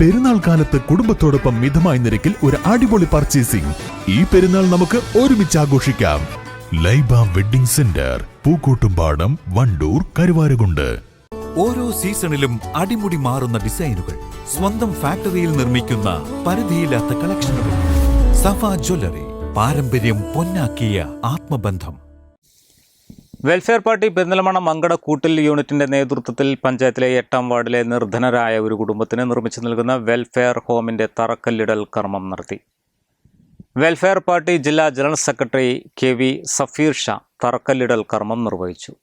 പെരുന്നാൾ കാലത്ത് കുടുംബത്തോടൊപ്പം മിതമായ നിരക്കിൽ ഒരു അടിപൊളി പർച്ചേസിംഗ് ഈ പെരുന്നാൾ നമുക്ക് ഒരുമിച്ച് ആഘോഷിക്കാം. Laiba wedding centre Pookkottumpadam Wandoor Karuvarakundu. ഓരോ സീസണിലും അടിമുടി മാറുന്ന ഡിസൈനുകൾ സ്വന്തം ഫാക്ടറിയിൽ നിർമ്മിക്കുന്ന പരിധിയില്ലാത്ത കളക്ഷനുകൾ സഫ ജ്വല്ലറി പാരമ്പര്യം പൊന്നാക്കിയ ആത്മബന്ധം. വെൽഫെയർ പാർട്ടി പെരിന്തൽമണ്ണ മങ്കട കൂട്ടിൽ യൂണിറ്റിന്റെ നേതൃത്വത്തിൽ പഞ്ചായത്തിലെ എട്ടാം വാർഡിലെ നിർധനരായ ഒരു കുടുംബത്തിന് നിർമ്മിച്ചു നൽകുന്ന വെൽഫെയർ ഹോമിന്റെ തറക്കല്ലിടൽ കർമ്മം നടത്തി. വെൽഫെയർ പാർട്ടി ജില്ലാ general secretary K V Safeer Shah തറക്കല്ലിടൽ കർമ്മം നിർവഹിച്ചു.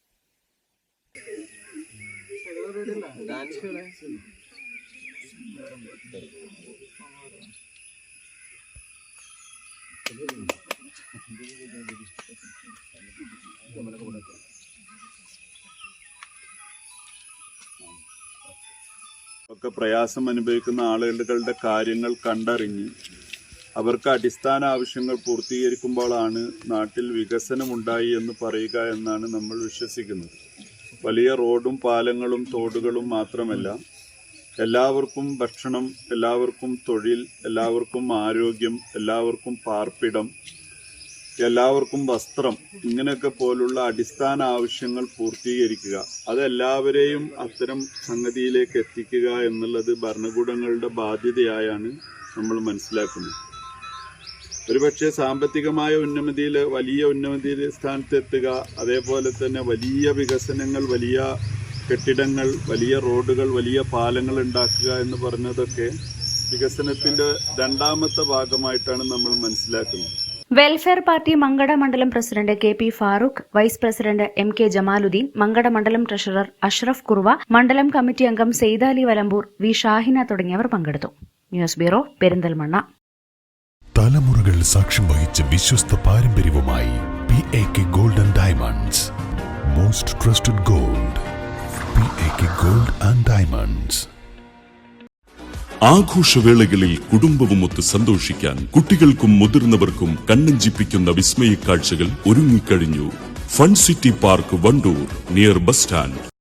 ഒക്കെ പ്രയാസം അനുഭവിക്കുന്ന ആളുകളുടെ കാര്യങ്ങൾ കണ്ടറിഞ്ഞ് അവർക്ക് അടിസ്ഥാന ആവശ്യങ്ങൾ പൂർത്തീകരിക്കുമ്പോഴാണ് നാട്ടിൽ വികസനമുണ്ടായി എന്ന് പറയുക എന്നാണ് നമ്മൾ വിശ്വസിക്കുന്നത്. വലിയ റോഡും പാലങ്ങളും തോടുകളും മാത്രമല്ല എല്ലാവർക്കും ഭക്ഷണം എല്ലാവർക്കും തൊഴിൽ എല്ലാവർക്കും ആരോഗ്യം എല്ലാവർക്കും പാർപ്പിടം എല്ലാവർക്കും വസ്ത്രം ഇങ്ങനെയൊക്കെ പോലുള്ള അടിസ്ഥാന ആവശ്യങ്ങൾ പൂർത്തീകരിക്കുക. അതെല്ലാവരെയും അത്തരം സംഗതിയിലേക്ക് എത്തിക്കുക എന്നുള്ളത് ഭരണകൂടങ്ങളുടെ ബാധ്യതയായാണ് നമ്മൾ മനസ്സിലാക്കുന്നത്. ഒരുപക്ഷെ സാമ്പത്തികമായ ഉന്നമതിയിൽ വലിയ ഉന്നമതി സ്ഥാനത്തെത്തുക അതേപോലെ തന്നെ വലിയ വികസനങ്ങൾ വലിയ കെട്ടിടങ്ങൾ വലിയ റോഡുകൾ വലിയ പാലങ്ങൾ ഉണ്ടാക്കുക എന്ന് പറഞ്ഞതൊക്കെ വികസനത്തിന്റെ രണ്ടാമത്തെ ഭാഗമായിട്ടാണ് നമ്മൾ മനസ്സിലാക്കുന്നത്. വെൽഫെയർ പാർട്ടി മങ്കട മണ്ഡലം president K P Farooq vice president M K Jamaluddin Mankada മണ്ഡലം ട്രഷറർ അഷ്റഫ് കുറുവ മണ്ഡലം കമ്മിറ്റി അംഗം സെയ്താലി വലമ്പൂർ വി ഷാഹിന തുടങ്ങിയവർ പങ്കെടുത്തു. News bureau Perinthalmanna. തലമുറകൾ സാക്ഷ്യം വഹിച്ച വിശ്വസ്ത പാരമ്പര്യവുമായി P A K golden diamonds most trusted gold P A K gold and diamonds ആഘോഷവേളകളിൽ കുടുംബവുമൊത്ത് സന്തോഷിക്കാൻ കുട്ടികൾക്കും മുതിർന്നവർക്കും കണ്ണഞ്ചിപ്പിക്കുന്ന വിസ്മയ കാഴ്ചകൾ ഒരുങ്ങിക്കഴിഞ്ഞു. Fun city park Wandoor near bus stand.